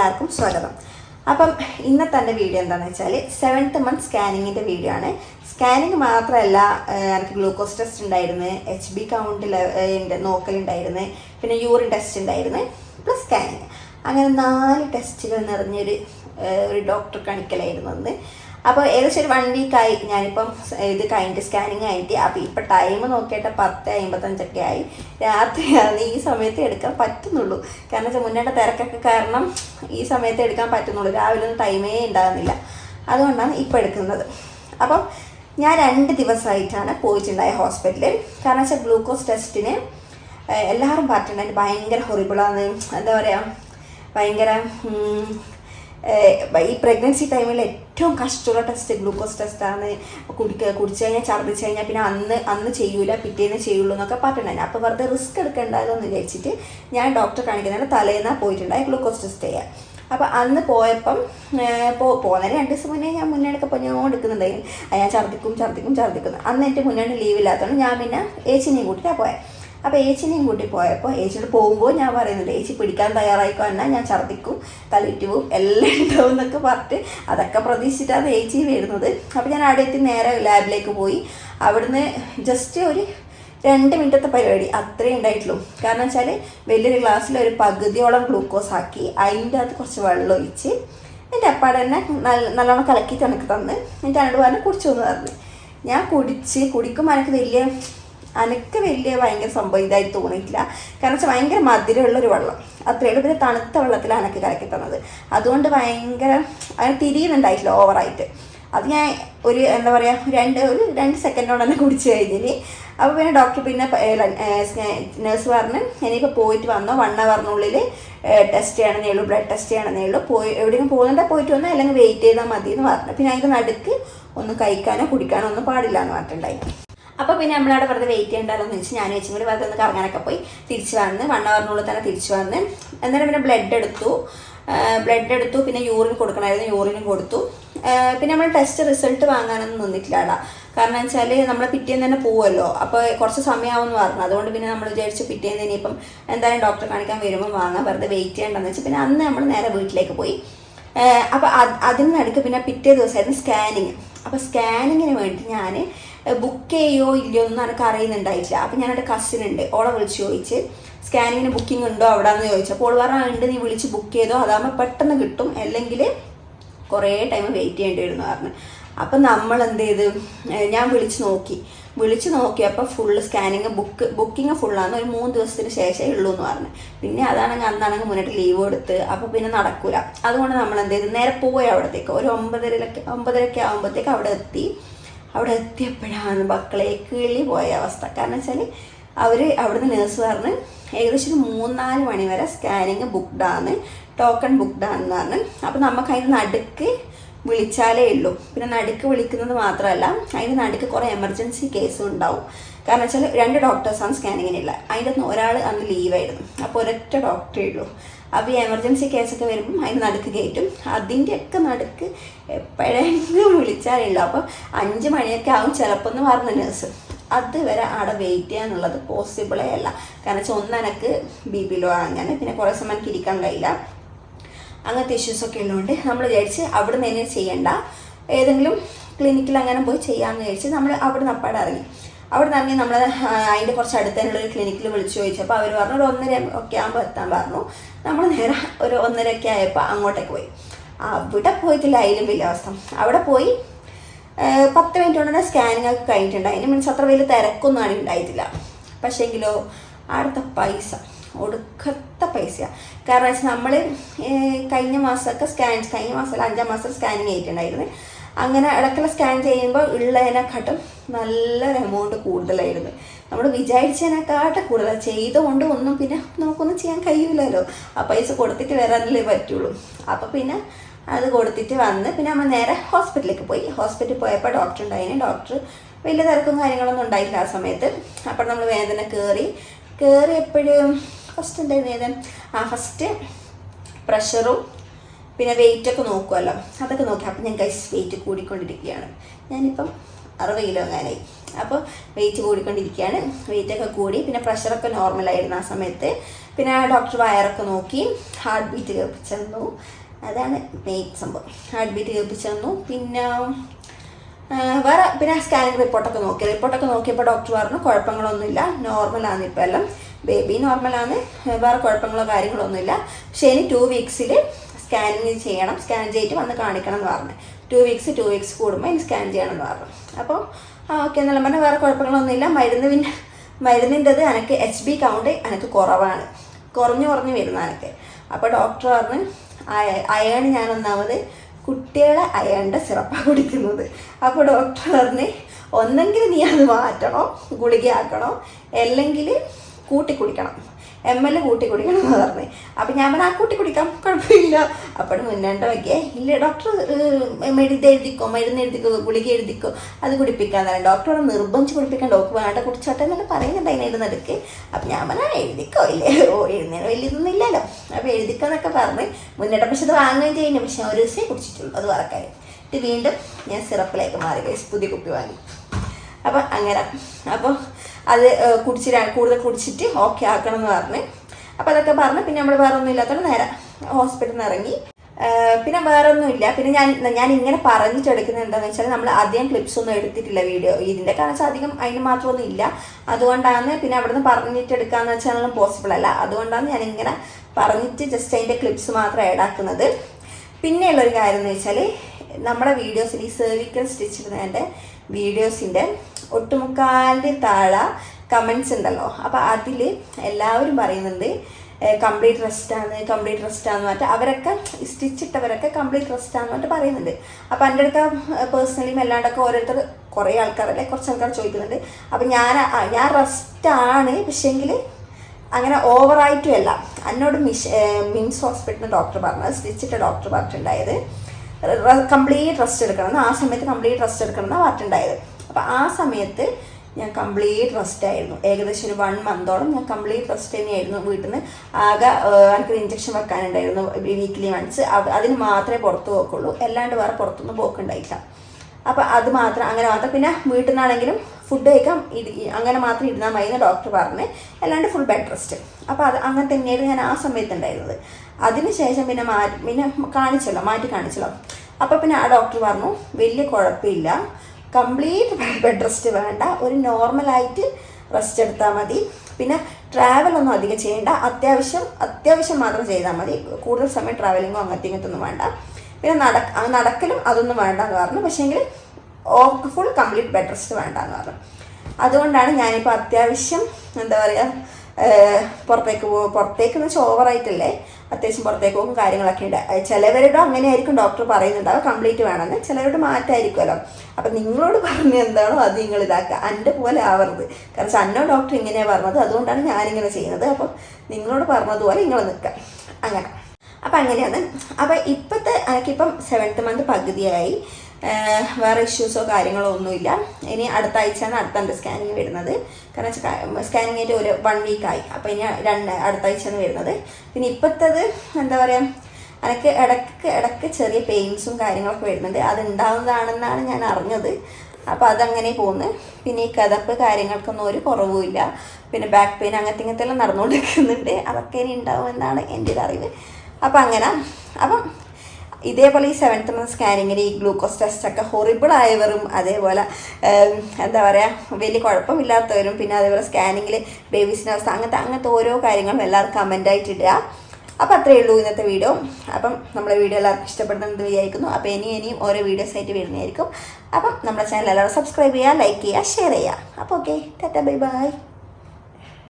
എല്ലാവർക്കും സ്വാഗതം. അപ്പം ഇന്നത്തെ എന്റെ വീഡിയോ എന്താണെന്ന് വെച്ചാൽ സെവൻത്ത് മന്ത് സ്കാനിങ്ങിന്റെ വീഡിയോ ആണ്. സ്കാനിങ് മാത്രമല്ല എനിക്ക് ഗ്ലൂക്കോസ് ടെസ്റ്റ് ഉണ്ടായിരുന്നു എച്ച് ബി കൗണ്ടിൽ നോക്കലുണ്ടായിരുന്നു പിന്നെ യൂറിൻ ടെസ്റ്റ് ഉണ്ടായിരുന്നു പ്ലസ് സ്കാനിങ് അങ്ങനെ നാല് ടെസ്റ്റുകൾ നിറഞ്ഞൊരു ഒരു ഡോക്ടർ കാണിക്കലായിരുന്നു അന്ന്. അപ്പോൾ ഏകദേശം ഒരു വൺ വീക്കായി ഞാനിപ്പം ഇത് കഴിഞ്ഞിട്ട് സ്കാനിങ് ആയിട്ട്. അപ്പോൾ ഇപ്പം ടൈം നോക്കിയിട്ട് പത്ത് അമ്പത്തഞ്ചൊക്കെ ആയി. രാത്രിയാണ് ഈ സമയത്ത് എടുക്കാൻ പറ്റുന്നുള്ളൂ. കാരണം വെച്ചാൽ മുന്നേണ്ട തിരക്കൊക്കെ കാരണം ഈ സമയത്ത് എടുക്കാൻ പറ്റുന്നുള്ളൂ. രാവിലെ ഒന്നും ടൈമേ ഉണ്ടാകുന്നില്ല. അതുകൊണ്ടാണ് ഇപ്പം എടുക്കുന്നത്. അപ്പം ഞാൻ രണ്ട് ദിവസമായിട്ടാണ് പോയിട്ടുണ്ടായ ഹോസ്പിറ്റലിൽ കാരണം വെച്ചാൽ ഗ്ലൂക്കോസ് ടെസ്റ്റിന് എല്ലാവരും പറഞ്ഞിട്ടുണ്ടായിരുന്നു. ഭയങ്കര ഹൊറിബിളാണ് എന്താ പറയുക ഭയങ്കര ഈ പ്രഗ്നൻസി ടൈമിൽ ഏറ്റവും കഷ്ടമുള്ള ടെസ്റ്റ് ഗ്ലൂക്കോസ് ടെസ്റ്റാണ് കുടിക്കുക കുടിച്ചു കഴിഞ്ഞാൽ ഛർദ്ദിച്ച് കഴിഞ്ഞാൽ പിന്നെ അന്ന് അന്ന് ചെയ്യൂല പിറ്റേന്ന് ചെയ്യുള്ളൂ എന്നൊക്കെ പറഞ്ഞിട്ടുണ്ടായിരുന്നു അപ്പോൾ വെറുതെ റിസ്ക് എടുക്കേണ്ടതെന്ന് വിചാരിച്ചിട്ട് ഞാൻ ഡോക്ടറെ കാണിക്കുന്നതിന് തലേന്നാ പോയിട്ടുണ്ടായി ഗ്ലൂക്കോസ് ടെസ്റ്റ് ചെയ്യാൻ. അപ്പോൾ അന്ന് പോയപ്പം പോ പോകുന്നതിന് രണ്ട് ദിവസം മുന്നേ ഞാൻ മുന്നേടൊക്കെ ഞാൻ എടുക്കുന്നുണ്ടായിരുന്നു ഞാൻ ഛർദ്ദിക്കും ഛർദ്ദിക്കും ഛർദ്ദിക്കുന്നു. അന്ന് എന്റെ മുന്നേ ലീവ് ഇല്ലാത്തതുകൊണ്ട് ഞാൻ പിന്നെ ഏച്ചിനെയും കൂട്ടിയിട്ടാണ് പോയത് അപ്പോൾ ഏച്ചിനെയും കൂട്ടി പോയപ്പോൾ ഏച്ചിയോട് പോകുമ്പോൾ ഞാൻ പറയുന്നുണ്ട് ഏച്ചി പിടിക്കാൻ തയ്യാറായിക്കോ എന്നാൽ ഞാൻ ഛർദ്ദിക്കും പോവും എല്ലാം ഉണ്ടാവും എന്നൊക്കെ പറഞ്ഞിട്ട് അതൊക്കെ പ്രതീക്ഷിച്ചിട്ടാണ് ഏച്ചി വരുന്നത്. അപ്പോൾ ഞാൻ അവിടെ എത്തി നേരെ ലാബിലേക്ക് പോയി. അവിടുന്ന് ജസ്റ്റ് ഒരു രണ്ട് മിനിറ്റത്തെ പരിപാടി അത്രയും ഉണ്ടായിട്ടുള്ളൂ. കാരണം വെച്ചാൽ വലിയൊരു ഗ്ലാസ്സിൽ ഒരു പകുതിയോളം ഗ്ലൂക്കോസ് ആക്കി അതിന്റെ അകത്ത് കുറച്ച് വെള്ളം ഒഴിച്ച് എന്റെ അപ്പാടെ തന്നെ നല്ല നല്ലോണം കലക്കിയിട്ട് എനിക്ക് തന്ന്. എന്നിട്ട് അണ്ടുപാടിനെ കുടിച്ചു എന്ന് പറഞ്ഞു. ഞാൻ കുടിച്ച് കുടിക്കുമ്പോൾ എനിക്ക് വലിയ അനക്ക് വലിയ ഭയങ്കര സംഭവം ഇതായിട്ട് തോന്നിയിട്ടില്ല. കാരണം വെച്ചാൽ ഭയങ്കര മധുരമുള്ളൊരു വെള്ളം. അത്രയേ ഉള്ളൂ. പിന്നെ തണുത്ത വെള്ളത്തിലാണ് എനിക്ക് കലക്കി തന്നത്. അതുകൊണ്ട് ഭയങ്കര അങ്ങനെ തിരിയുന്നുണ്ടായിട്ടില്ല ഓവറായിട്ട്. അത് ഞാൻ ഒരു എന്താ പറയുക രണ്ട് ഒരു രണ്ട് സെക്കൻഡോടെ തന്നെ കുടിച്ചു കഴിഞ്ഞിന്. അപ്പോൾ പിന്നെ ഡോക്ടർ പിന്നെ നേഴ്സ് പറഞ്ഞ് ഇനിയിപ്പോൾ പോയിട്ട് വന്നോ? വൺ അവറിനുള്ളിൽ ടെസ്റ്റ് ചെയ്യണമെന്നേ ഉള്ളൂ. ബ്ലഡ് ടെസ്റ്റ് ചെയ്യണമെന്നേ ഉള്ളൂ. പോയി എവിടെയെങ്കിലും പോകുന്നുണ്ടെങ്കിൽ പോയിട്ട് വന്നാൽ അല്ലെങ്കിൽ വെയിറ്റ് ചെയ്താൽ മതി എന്ന് പറഞ്ഞു. പിന്നെ അതിന്റെ നടുക്ക് ഒന്നും കഴിക്കാനോ കുടിക്കാനോ ഒന്നും പാടില്ല എന്ന് പറഞ്ഞിട്ടുണ്ടായി. അപ്പോൾ പിന്നെ നമ്മളവിടെ വെറുതെ വെയിറ്റ് ചെയ്യണ്ടല്ലോ എന്ന് വെച്ച് ഞാൻ വെച്ചും കൂടി വെറുതെ ഒന്ന് കറങ്ങാനൊക്കെ പോയി. തിരിച്ചു വന്ന് വൺ അവറിനുള്ളിൽ തന്നെ തിരിച്ചു വന്ന് എന്നിട്ട് പിന്നെ ബ്ലഡ് എടുത്തു. ബ്ലഡ് എടുത്തു പിന്നെ യൂറിൻ കൊടുക്കണമായിരുന്നു യൂറിനും കൊടുത്തു. പിന്നെ നമ്മൾ ടെസ്റ്റ് റിസൾട്ട് വാങ്ങാനൊന്നും നിന്നിട്ടില്ല കാരണം വെച്ചാൽ നമ്മൾ പിറ്റേന്ന് തന്നെ പോവുമല്ലോ അപ്പോൾ കുറച്ച് സമയമാവുമെന്ന് പറഞ്ഞു. അതുകൊണ്ട് പിന്നെ നമ്മൾ വിചാരിച്ചു പിറ്റേന്ന് ഇനിയിപ്പം എന്തായാലും ഡോക്ടറെ കാണിക്കാൻ വരുമ്പോൾ വാങ്ങാം. വെറുതെ വെയിറ്റ് ചെയ്യണ്ടെന്ന് വെച്ചാൽ പിന്നെ അന്ന് നമ്മൾ നേരെ വീട്ടിലേക്ക് പോയി. അപ്പോൾ അതിന് നടുക്ക് പിന്നെ പിറ്റേ ദിവസമായിരുന്നു സ്കാനിങ് അപ്പോൾ സ്കാനിങ്ങിന് വേണ്ടി ഞാൻ ബുക്ക് ചെയ്യോ ഇല്ലയോ ഒന്നും എനിക്ക് അറിയുന്നുണ്ടായിട്ടില്ല. അപ്പം ഞാൻ എന്റെ കസിൻ ഉണ്ട്. ഓളെ വിളിച്ച് ചോദിച്ച് സ്കാനിങ്ങിന് ബുക്കിംഗ് ഉണ്ടോ അവിടെ എന്ന് ചോദിച്ചു അപ്പോൾ ഓൾ പറഞ്ഞാൽ ഉണ്ട്. നീ വിളിച്ച് ബുക്ക് ചെയ്തോ. അതാകുമ്പോൾ പെട്ടെന്ന് കിട്ടും. അല്ലെങ്കിൽ കുറേ ടൈം വെയിറ്റ് ചെയ്യേണ്ടി വരുന്നു. പറഞ്ഞു. അപ്പം നമ്മൾ എന്ത് ചെയ്ത് ഞാൻ വിളിച്ച് നോക്കി. വിളിച്ച് നോക്കിയപ്പോൾ ഫുള്ള് സ്കാനിങ് ബുക്ക് ബുക്കിംഗ് ഫുള്ളാണ് ഒരു മൂന്ന് ദിവസത്തിന് ശേഷമേ ഉള്ളൂ എന്ന് പറഞ്ഞു. പിന്നെ അതാണെങ്കിൽ അന്നാണെങ്കിൽ മുന്നോട്ട് ലീവ് എടുത്ത് അപ്പോൾ പിന്നെ നടക്കൂല. അതുകൊണ്ട് നമ്മൾ എന്ത് ചെയ്തു? നേരെ പോയി അവിടത്തേക്ക്. ഒരു ഒമ്പതരക്ക് ഒമ്പതരയൊക്കെ ആകുമ്പോഴത്തേക്ക് അവിടെ എത്തി. അവിടെ എത്തിയപ്പോഴാണ് മക്കളെ കിളി പോയ അവസ്ഥ. കാരണം വെച്ചാൽ അവർ അവിടുന്ന് നേഴ്സ് പറഞ്ഞ് ഏകദേശം ഒരു മൂന്നാൽ മണി വരെ സ്കാനിങ് ബുക്ക്ഡാണ് ടോക്കൺ ബുക്ക്ഡാണെന്ന് പറഞ്ഞ്. അപ്പോൾ നമുക്ക് അതിന് നടുക്ക് വിളിച്ചാലേ ഉള്ളൂ. പിന്നെ നടുക്ക് വിളിക്കുന്നത് മാത്രമല്ല അതിന് നടുക്ക് കുറേ എമർജൻസി കേസും ഉണ്ടാവും. കാരണം വെച്ചാൽ രണ്ട് ഡോക്ടേഴ്സാണ് സ്കാനിങ്ങിനില്ല അതിന്റെ ഒരാൾ അന്ന് ലീവായിരുന്നു അപ്പോൾ ഒരൊറ്റ ഡോക്ടറേ ഉള്ളൂ. അപ്പോൾ ഈ എമർജൻസി കേസൊക്കെ വരുമ്പം അതിന് നടുക്ക് കയറ്റും. അതിന്റെയൊക്കെ നടുക്ക് എപ്പോഴെങ്കിലും വിളിച്ചാലുള്ളൂ അപ്പോൾ അഞ്ച് മണിയൊക്കെ ആവും ചിലപ്പോൾ എന്ന് പറഞ്ഞ നേഴ്സ് അതുവരെ അവിടെ വെയിറ്റ് ചെയ്യാന്നുള്ളത് പോസിബിളേ അല്ല. കാരണം വെച്ചാൽ ഒന്ന് എനിക്ക് ബി പി ലോ അങ്ങനെ പിന്നെ കുറേ സമയം എനിക്ക് ഇരിക്കാൻ കഴിയില്ല. അങ്ങനത്തെ ഇഷ്യൂസൊക്കെ ഉള്ളതുകൊണ്ട് നമ്മൾ വിചാരിച്ച് അവിടെ നിന്ന് തന്നെ ചെയ്യണ്ട. ഏതെങ്കിലും ക്ലിനിക്കിൽ അങ്ങനെ പോയി ചെയ്യാമെന്ന് വിചാരിച്ച് നമ്മൾ അവിടെ നിന്ന് അപ്പാടെ ഇറങ്ങി. അവിടെ നിന്ന് നമ്മൾ അതിന്റെ കുറച്ച് അടുത്ത് തന്നെയുള്ള ഒരു ക്ലിനിക്കിൽ വിളിച്ചു ചോദിച്ചപ്പോൾ അവർ പറഞ്ഞു ഒരു ഒന്നര ഒക്കെ ആകുമ്പോൾ എത്താൻ പറഞ്ഞു. നമ്മൾ നേരെ ഒരു ഒന്നരയൊക്കെ ആയപ്പോൾ അങ്ങോട്ടേക്ക് പോയി. അവിടെ പോയിട്ടില്ല അതിലും വലിയ അവസ്ഥ. അവിടെ പോയി പത്ത് മിനിറ്റ് കൊണ്ട് തന്നെ സ്കാനിങ് ഒക്കെ കഴിഞ്ഞിട്ടുണ്ട്. അതിന് മീൻസ് അത്ര വലിയ തിരക്കൊന്നും ആണ് ഉണ്ടായിട്ടില്ല. പക്ഷേങ്കിലോ അവിടുത്തെ പൈസ ഒടുക്കത്തെ പൈസയാണ് കാരണം വെച്ചാൽ നമ്മൾ കഴിഞ്ഞ മാസമൊക്കെ സ്കാൻ കഴിഞ്ഞ മാസം അഞ്ചാം മാസം സ്കാനിങ് ചെയ്തിട്ടുണ്ടായിരുന്നു അങ്ങനെ ഇടയ്ക്കുള്ള സ്കാൻ ചെയ്യുമ്പോൾ ഉള്ളതിനെക്കാട്ടും നല്ലൊരു എമൗണ്ട് കൂടുതലായിരുന്നു. നമ്മൾ വിചാരിച്ചതിനെക്കാട്ടും കൂടുതൽ. ചെയ്തുകൊണ്ട് ഒന്നും പിന്നെ നമുക്കൊന്നും ചെയ്യാൻ കഴിയില്ലല്ലോ ആ പൈസ കൊടുത്തിട്ട് വരാനല്ലേ പറ്റുള്ളൂ. അപ്പോൾ പിന്നെ അത് കൊടുത്തിട്ട് വന്ന് പിന്നെ നമ്മൾ നേരെ ഹോസ്പിറ്റലിലേക്ക് പോയി. ഹോസ്പിറ്റലിൽ പോയപ്പോൾ ഡോക്ടർ ഉണ്ടായിന്. ഡോക്ടർ വലിയ തിരക്കും കാര്യങ്ങളൊന്നും ഉണ്ടായില്ല ആ സമയത്ത്. അപ്പോൾ നമ്മൾ വേദന കയറി. കയറി എപ്പോഴും ഫസ്റ്റ് എന്തായിരുന്നു വേദന? ആ ഫസ്റ്റ് പ്രഷറും പിന്നെ വെയിറ്റ് ഒക്കെ നോക്കുമല്ലോ അതൊക്കെ നോക്കി. അപ്പം ഞാൻ കൈസ് വെയിറ്റ് കൂടിക്കൊണ്ടിരിക്കുകയാണ്. ഞാനിപ്പം അറുപത് കിലോ എങ്ങാനായി. അപ്പോൾ വെയിറ്റ് കൂടിക്കൊണ്ടിരിക്കുകയാണ്. വെയിറ്റൊക്കെ കൂടി. പിന്നെ പ്രഷറൊക്കെ നോർമലായിരുന്നു ആ സമയത്ത്. പിന്നെ ഡോക്ടർ വയറൊക്കെ നോക്കി. ഹാർട്ട് ബീറ്റ് കേൾപ്പിച്ചു തന്നു. അതാണ് മെയിൻ സംഭവം. ഹാർട്ട് ബീറ്റ് കേൾപ്പിച്ചു തന്നു. പിന്നെ വേറെ പിന്നെ സ്കാനിങ് റിപ്പോർട്ടൊക്കെ നോക്കി. റിപ്പോർട്ടൊക്കെ നോക്കിയപ്പോൾ ഡോക്ടർ പറഞ്ഞു കുഴപ്പങ്ങളൊന്നുമില്ല. നോർമലാണ് ഇപ്പോൾ എല്ലാം. ബേബി നോർമലാണ് വേറെ കുഴപ്പങ്ങളോ കാര്യങ്ങളോ ഒന്നുമില്ല. പക്ഷേ ഇനി ടു വീക്സിൽ സ്കാനിങ് ചെയ്യണം സ്കാൻ ചെയ്തിട്ട് വന്ന് കാണിക്കണം എന്ന് പറഞ്ഞു. ടു വീക്സ് ടു വീക്സ് കൂടുമ്പോൾ ഇനി സ്കാൻ ചെയ്യണം എന്ന് പറഞ്ഞു. അപ്പോൾ ആ ഓക്കെ എന്നെല്ലാം പറഞ്ഞാൽ വേറെ കുഴപ്പങ്ങളൊന്നുമില്ല. മരുന്ന് പിന്നെ മരുന്നിന്റെത് എനിക്ക് എച്ച് ബി കൗണ്ട് എനിക്ക് കുറവാണ്. കുറഞ്ഞു കുറഞ്ഞു വരുന്ന എനിക്ക് അപ്പോൾ ഡോക്ടർ പറഞ്ഞു അയൺ ഞാൻ ഒന്നാമത് കുട്ടികളെ അയണിന്റെ സിറപ്പാണ് കുടിക്കുന്നത്. അപ്പോൾ ഡോക്ടർ പറഞ്ഞ് ഒന്നെങ്കിൽ നീ അത് മാറ്റണോ ഗുളികയാക്കണോ അല്ലെങ്കിൽ കൂട്ടി കുടിക്കണം എം എൽ കൂട്ടി കുടിക്കണം എന്ന് പറഞ്ഞു. അപ്പം ഞാൻ പറഞ്ഞു ആ കൂട്ടി കുടിക്കാം. കുഴപ്പമില്ല. അപ്പോൾ മുന്നേണ്ട വയ്ക്കേ ഇല്ല ഡോക്ടർ മെഡിത എഴുതിക്കോ മരുന്ന് എഴുതിക്കോ ഗുളിക എഴുതിക്കോ അത് കുടിപ്പിക്കാൻ തന്നെ ഡോക്ടറോട് നിർബന്ധിച്ച് കുടിപ്പിക്കാൻ ഡോക്ടർ വേണ്ട കുടിച്ചോട്ടെ എന്നല്ല പറയുന്നുണ്ട് അതിന്റെ നടുക്ക് അപ്പം ഞാൻ പറഞ്ഞാൽ എഴുതിക്കോ ഇല്ലേ? ഓ എഴുതുന്നതിന് വലിയതൊന്നും ഇല്ലല്ലോ. അപ്പോൾ എഴുതിക്കോന്നൊക്കെ പറഞ്ഞ് മുന്നേട്ട പക്ഷെ അത് വാങ്ങുകയും ചെയ്യുന്നു പക്ഷെ ഒരു ദിവസമേ കുടിച്ചിട്ടുള്ളൂ അത് വറക്കാൻ എന്നിട്ട് വീണ്ടും ഞാൻ സിറപ്പിലേക്ക് മാറി പുതിയ കുപ്പി വാങ്ങി. അപ്പം അങ്ങനെ അപ്പോൾ അത് കുടിച്ചിട്ട് കൂടുതൽ കുടിച്ചിട്ട് ഓക്കെ ആക്കണം എന്ന് പറഞ്ഞ്. അപ്പോൾ അതൊക്കെ പറഞ്ഞ് പിന്നെ നമ്മൾ വേറെ ഒന്നും ഇല്ലാത്തതുകൊണ്ട് നേരെ ഹോസ്പിറ്റലിൽ നിന്ന് ഇറങ്ങി. പിന്നെ വേറെ ഒന്നുമില്ല പിന്നെ ഞാൻ ഞാൻ ഇങ്ങനെ പറഞ്ഞിട്ട് എടുക്കുന്നത് എന്താണെന്ന് വെച്ചാൽ നമ്മൾ അധികം ക്ലിപ്സ് ഒന്നും എടുത്തിട്ടില്ല വീഡിയോ. ഇതിന്റെ കാരണം വെച്ചാൽ അധികം അതിന് മാത്രമൊന്നും ഇല്ല. അതുകൊണ്ടാണ് പിന്നെ അവിടെ നിന്ന് പറഞ്ഞിട്ട് എടുക്കാന്ന് വെച്ചാൽ പോസിബിൾ അല്ല. അതുകൊണ്ടാണ് ഞാൻ ഇങ്ങനെ പറഞ്ഞിട്ട് ജസ്റ്റ് അതിന്റെ ക്ലിപ്സ് മാത്രം ആഡ് ആക്കുന്നത്. പിന്നെയുള്ള ഒരു കാര്യം എന്ന് വെച്ചാൽ നമ്മുടെ വീഡിയോസിൽ ഈ സെർവിക്കൽ സ്റ്റിച്ച് ഇടുന്നതിന്റെ വീഡിയോസിന്റെ ഒട്ടുമുക്കാലിന്റെ താഴെ കമൻസ് ഉണ്ടല്ലോ. അപ്പോൾ അതിൽ എല്ലാവരും പറയുന്നുണ്ട് കംപ്ലീറ്റ് റെസ്റ്റാണ് കംപ്ലീറ്റ് റെസ്റ്റാന്ന് പറഞ്ഞിട്ട് അവരൊക്കെ സ്റ്റിച്ച് ഇട്ടവരൊക്കെ കംപ്ലീറ്റ് റെസ്റ്റാന്ന് പറഞ്ഞിട്ട് പറയുന്നുണ്ട്. അപ്പോൾ എന്റെ അടുക്ക പേഴ്സണലിയും അല്ലാണ്ടൊക്കെ ഓരോരുത്തർ കുറേ ആൾക്കാരല്ലേ കുറച്ച് ആൾക്കാർ ചോദിക്കുന്നുണ്ട്. അപ്പോൾ ഞാൻ ഞാൻ റെസ്റ്റാണ് പക്ഷേങ്കിൽ അങ്ങനെ ഓവറായിട്ടും അല്ല. എന്നോട് മിഷ് മിംസ് ഹോസ്പിറ്റലിൽ ഡോക്ടർ പറഞ്ഞത് സ്റ്റിച്ചിട്ട ഡോക്ടർ പറഞ്ഞിട്ടുണ്ടായത് കംപ്ലീറ്റ് റെസ്റ്റ് എടുക്കണം ആ സമയത്ത് കംപ്ലീറ്റ് റെസ്റ്റ് എടുക്കണം എന്നാണ് പറഞ്ഞിട്ടുണ്ടായത്. അപ്പോൾ ആ സമയത്ത് ഞാൻ കംപ്ലീറ്റ് റെസ്റ്റ് ആയിരുന്നു. ഏകദേശം ഒരു വൺ മന്തോളം ഞാൻ കംപ്ലീറ്റ് റെസ്റ്റ് തന്നെയായിരുന്നു വീട്ടിൽ നിന്ന് ആകെ എനിക്കൊരു ഇഞ്ചക്ഷൻ വെക്കാനുണ്ടായിരുന്നു വീക്ക്ലി വൺസ് അതിന് മാത്രമേ പുറത്ത് പോക്കുള്ളൂ. അല്ലാണ്ട് വേറെ പുറത്തൊന്നും പോക്കുണ്ടായില്ല. അപ്പോൾ അത് മാത്രം അങ്ങനെ മാത്രം. പിന്നെ വീട്ടിൽ നിന്നാണെങ്കിലും ഫുഡ് കഴിക്കാൻ അങ്ങനെ മാത്രം ഇരുന്നാൽ മതി എന്ന് ഡോക്ടർ പറഞ്ഞ്. അല്ലാണ്ട് ഫുൾ ബെഡ് റെസ്റ്റ് അപ്പോൾ അത് അങ്ങനെ തന്നെയായിരുന്നു ഞാൻ ആ സമയത്ത് ഉണ്ടായിരുന്നത് അതിനുശേഷം പിന്നെ മാറ്റി പിന്നെ കാണിച്ചല്ലോ മാറ്റി കാണിച്ചല്ലോ. അപ്പോൾ പിന്നെ ആ ഡോക്ടർ പറഞ്ഞു വലിയ കുഴപ്പമില്ല. കംപ്ലീറ്റ് ബെഡ് റെസ്റ്റ് വേണ്ട. ഒരു നോർമലായിട്ട് റെസ്റ്റ് എടുത്താൽ മതി. പിന്നെ ട്രാവൽ ഒന്നും അധികം ചെയ്യേണ്ട. അത്യാവശ്യം അത്യാവശ്യം മാത്രം ചെയ്താൽ മതി. കൂടുതൽ സമയം ട്രാവലിങ്ങോ അങ്ങനത്തെ ഇങ്ങനത്തെ ഒന്നും വേണ്ട. പിന്നെ നട നടക്കലും അതൊന്നും വേണ്ട എന്ന് പറഞ്ഞു. പക്ഷേങ്കിൽ okay full complete bed rest വേണ്ട എന്ന് പറഞ്ഞു. അതുകൊണ്ടാണ് ഞാനിപ്പോൾ അത്യാവശ്യം എന്താ പറയുക പുറത്തേക്ക് പോകും പുറത്തേക്ക് എന്ന് വെച്ചാൽ ഓവറായിട്ടല്ലേ അത്യാവശ്യം പുറത്തേക്ക് പോകും കാര്യങ്ങളൊക്കെ ഉണ്ട്. ചിലവരുടെ അങ്ങനെ ആയിരിക്കും ഡോക്ടർ പറയുന്നുണ്ടാവും കംപ്ലീറ്റ് വേണമെന്ന് ചിലവരുടെ മാറ്റമായിരിക്കുമല്ലോ അപ്പം നിങ്ങളോട് പറഞ്ഞ എന്താണോ അത് നിങ്ങൾ ഇതാക്കുക. എന്റെ പോലെ ആവരുത്. കാരണം അന്നോ ഡോക്ടർ ഇങ്ങനെയാണ് പറഞ്ഞത്. അതുകൊണ്ടാണ് ഞാനിങ്ങനെ ചെയ്യുന്നത്. അപ്പം നിങ്ങളോട് പറഞ്ഞതുപോലെ നിങ്ങൾ നിൽക്കുക. അങ്ങനെ. അപ്പം അങ്ങനെയാണ്. അപ്പം ഇപ്പോഴത്തെ എനിക്കിപ്പം സെവൻത്ത് മന്ത് പകുതിയായി. വേറെ ഇഷ്യൂസോ കാര്യങ്ങളോ ഒന്നുമില്ല. ഇനി അടുത്ത ആഴ്ചയാണ് അടുത്ത സ്കാനിങ് വരുന്നത്. കാരണം വെച്ചാൽ സ്കാനിങ് ആയിട്ട് ഒരു വൺ വീക്കായി അപ്പോൾ ഇനി രണ്ട് അടുത്ത ആഴ്ചയാണ് വരുന്നത്. പിന്നെ ഇപ്പോഴത്തത് എന്താ പറയുക എനിക്ക് ഇടയ്ക്ക് ഇടയ്ക്ക് ചെറിയ പെയിൻസും കാര്യങ്ങളൊക്കെ വരുന്നുണ്ട്. അത് ഉണ്ടാവുന്നതാണെന്നാണ് ഞാൻ അറിഞ്ഞത്. അപ്പോൾ അതങ്ങനെ പോകുന്നു പിന്നെ ഈ കഥപ്പ് കാര്യങ്ങൾക്കൊന്നും ഒരു കുറവുമില്ല പിന്നെ ബാക്ക് പെയിൻ അങ്ങനത്തെ ഇങ്ങനത്തെ എല്ലാം നടന്നുകൊണ്ടിരിക്കുന്നുണ്ട് അതൊക്കെ ഇനി ഉണ്ടാവുമെന്നാണ് എന്റെ ഒരു അറിവ്. അപ്പം അങ്ങനെ. അപ്പം ഇതേപോലെ ഈ സെവൻത്ത് മന്ത് സ്കാനിങ്ങിന് ഈ ഗ്ലൂക്കോസ് ടെസ്റ്റ് ഒക്കെ ഹൊറിബിൾ ആയവരും അതേപോലെ എന്താ പറയുക വലിയ കുഴപ്പമില്ലാത്തവരും പിന്നെ അതേപോലെ സ്കാനിങ്ങിൽ ബേബീസിന്റെ അവസ്ഥ അങ്ങനത്തെ അങ്ങനത്തെ ഓരോ കാര്യങ്ങളും എല്ലാവർക്കും കമന്റായിട്ട് ഇടുക അപ്പോൾ അത്രയേ ഉള്ളൂ ഇന്നത്തെ വീഡിയോ അപ്പം നമ്മളെ വീഡിയോ എല്ലാവർക്കും ഇഷ്ടപ്പെടുന്നത് വിചാരിക്കുന്നു. അപ്പോൾ ഇനി ഇനിയും ഓരോ വീഡിയോസ് ആയിട്ട് വരുന്നതായിരിക്കും. അപ്പം നമ്മുടെ ചാനൽ എല്ലാവരും സബ്സ്ക്രൈബ് ചെയ്യുക ലൈക്ക് ചെയ്യുക ഷെയർ ചെയ്യുക. അപ്പോൾ ഓക്കെ ടാറ്റ ബൈ ബൈ